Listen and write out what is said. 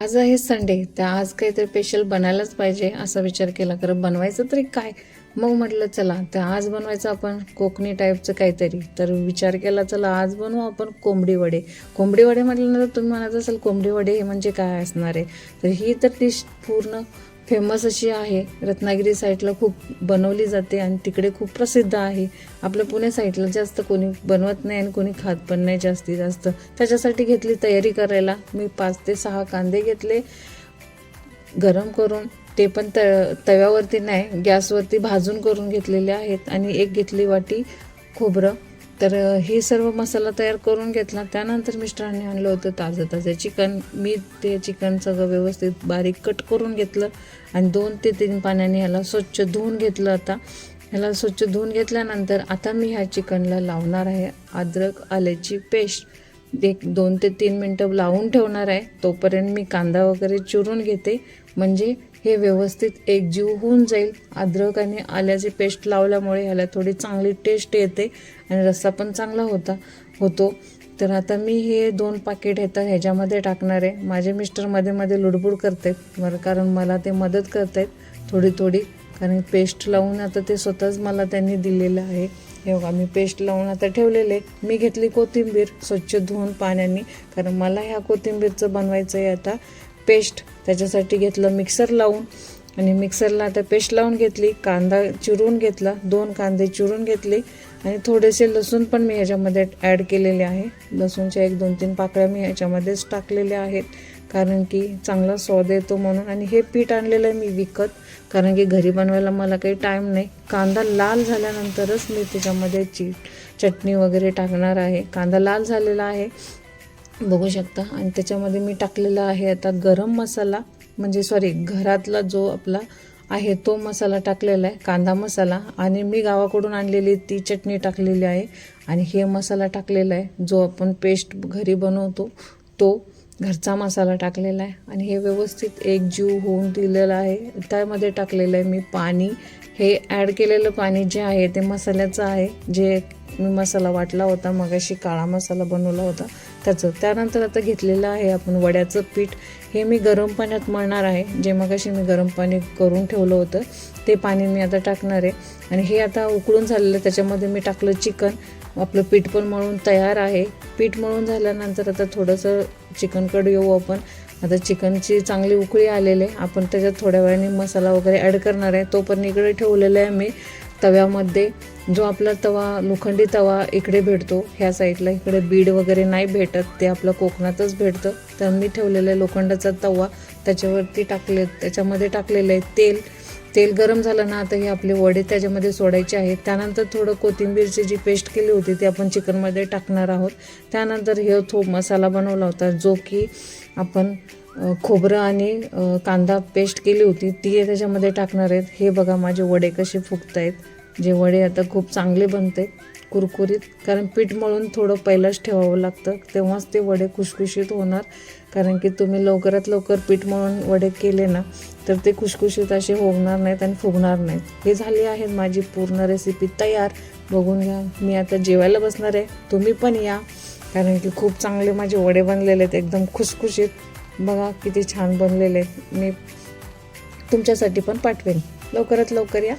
आज आहे संडे तर आज काहीतरी स्पेशल बनायलाच पाहिजे असा विचार केला. कारण बनवायचं तरी काय? मग म्हटलं चला तर आज बनवायचं आपण कोकणी टाईपचं काहीतरी. तर विचार केला चला आज बनवू आपण कोंबडी वडे. कोंबडी वडे म्हटल्यानंतर तुम्ही म्हणत असाल कोंबडी वडे हे म्हणजे काय असणार आहे? तर ही तर डिश पूर्ण फेमस अशी आहे. रत्नागिरी साईडला खूप बनवली जाते आणि तिकडे खूप प्रसिद्ध आहे. आपल्या पुणे साईडला जास्त कोणी बनवत नाही आणि कोणी खात पण नाही जास्तीत जास्त. त्याच्यासाठी घेतली तयारी करायला. मी पाच ते सहा कांदे घेतले. गरम करून ते पण त तव्यावरती नाही गॅसवरती भाजून करून घेतलेले आहेत. आणि एक घेतली वाटी खोबरं. तर हे सर्व मसाला तयार करून घेतला. त्यानंतर मिस्टरांनी आणलं होतं ताजं ताजं चिकन. मी ते चिकन सगळं व्यवस्थित बारीक कट करून घेतलं आणि दोन ते तीन पाण्याने ह्याला स्वच्छ धुवून घेतलं आता. ह्याला स्वच्छ धुवून घेतल्यानंतर आता मी ह्या चिकनला लावणार आहे अद्रक आल्याची पेस्ट. एक दोन ते तीन मिनटं लावून ठेवणार आहे. तोपर्यंत मी कांदा वगैरे चिरून घेते. म्हणजे हे व्यवस्थित एकजीव होऊन जाईल. अद्रक आणि आल्याची पेस्ट लावल्यामुळे ह्याला थोडी चांगली टेस्ट येते आणि रस्सा पण चांगला होता होतो. तर आता मी हे दोन पाकिट येतात ह्याच्यामध्ये टाकणार आहे. माझे मिस्टरमध्ये मध्ये लुडबुड करतात बरं कारण मला ते मदत करत आहेत थोडी थोडी. कारण पेस्ट लावून आता ते स्वतःच मला त्यांनी दिलेलं आहे. हे बघा मी पेस्ट लावून आता ठेवलेले मी घेतली कोथिंबीर स्वच्छ धुवून पाण्याने. कारण मला ह्या कोथिंबीरचं बनवायचं आहे आता. पेस्ट त्याच्यासाठी घेतलं मिक्सर लावून. आणि मिक्सरला आता पेस्ट लावून घेतली कांदा चिरून घेतला दोन कांदे चिरून घेतले. आणि थोडेसे लसूण पण मी ह्याच्यामध्ये ॲड केलेले आहे. लसूणच्या एक दोन तीन पाकळ्या मी ह्याच्यामध्येच टाकलेल्या आहेत. कारण की चांगला स्वाद येतो म्हणून. आणि हे पीठ आणलेलं आहे मी विकत कारण की घरी बनवायला मला काही टाईम नाही. कांदा लाल झाल्यानंतरच मी त्याच्यामध्ये ची चटणी वगैरे टाकणार आहे. कांदा लाल झालेला आहे. बघू शकता. आणि त्याच्यामध्ये मी टाकलेला आहे आता गरम मसाला. म्हणजे सॉरी घरातला जो आपला आहे तो मसाला टाकलेला आहे कांदा मसाला. आणि मी गावाकडून आणलेली ती चटणी टाकलेली आहे. आणि हे मसाला टाकलेला आहे जो आपण पेस्ट घरी बनवतो तो घरचा मसाला टाकलेला आहे. आणि हे व्यवस्थित एकजीव होऊन दिलेलं आहे. त्यामध्ये टाकलेलं आहे मी पाणी. हे ॲड केलेलं पाणी जे आहे ते मसाल्याचं आहे जे मी मसाला वाटला होता मगाशी काळा मसाला बनवला होता. त्याचं त्यानंतर आता घेतलेलं आहे आपण वड्याचं पीठ. हे मी गरम पाण्यात मळणार आहे. जे मगाशी मी गरम पाणी करून ठेवलं होतं ते पाणी मी आता टाकणार आहे. आणि हे आता उकळून झालेलं आहे, त्याच्यामध्ये मी टाकलं चिकन. आपलं पीठ पण मळून तयार आहे. पीठ मळून झाल्यानंतर आता थोडंसं चिकनकडे येऊ आपण. आता चिकनची चांगली उकळी आलेली आहे. आपण त्याच्यात थोड्या वेळाने मसाला वगैरे ॲड करणार आहे. तो पण इकडे ठेवलेला आहे मी. तव्यामध्ये जो आपला तवा लोखंडी तवा इकडे भेटतो ह्या साईडला इकडे बीड वगैरे नाही भेटत ते आपलं कोकणातच भेटतं. त्यांनी ठेवलेलं आहे लोखंडाचा तवा त्याच्यावरती टाकले त्याच्यामध्ये टाकलेलं आहे तेल. तेल गरम झालं ना आता हे आपले वडे त्याच्यामध्ये सोडायचे आहेत. त्यानंतर थोडं कोथिंबीरची जी पेस्ट केली होती ती आपण चिकनमध्ये टाकणार आहोत. त्यानंतर हे थो मसाला बनवला होता जो की आपण खोबरं आणि कांदा पेस्ट केली होती ती त्याच्यामध्ये टाकणार आहेत. हे बघा माझे वडे कसे फुगत आहेत जे वडे आता खूप चांगले बनते कुरकुरीत. कारण पीठ मळून थोडं पहिलंच ठेवावं लागतं. तेव्हाच ते वडे खुशखुशीत होणार. कारण की तुम्ही लवकरात लवकर पीठ मळून वडे केले ना तर ते खुशखुशीत असे होणार नाहीत आणि फुगणार नाहीत. हे झाली आहे माझी पूर्ण रेसिपी तयार. बघून घ्या मी आता जेवायला बसणार आहे. तुम्ही पण या. कारण की खूप चांगले माझे वडे बनलेले आहेत. एकदम खुशखुशीत. बघा किती छान बनलेले आहेत. मी तुमच्यासाठी पण पाठवेन. लवकरात लवकर या.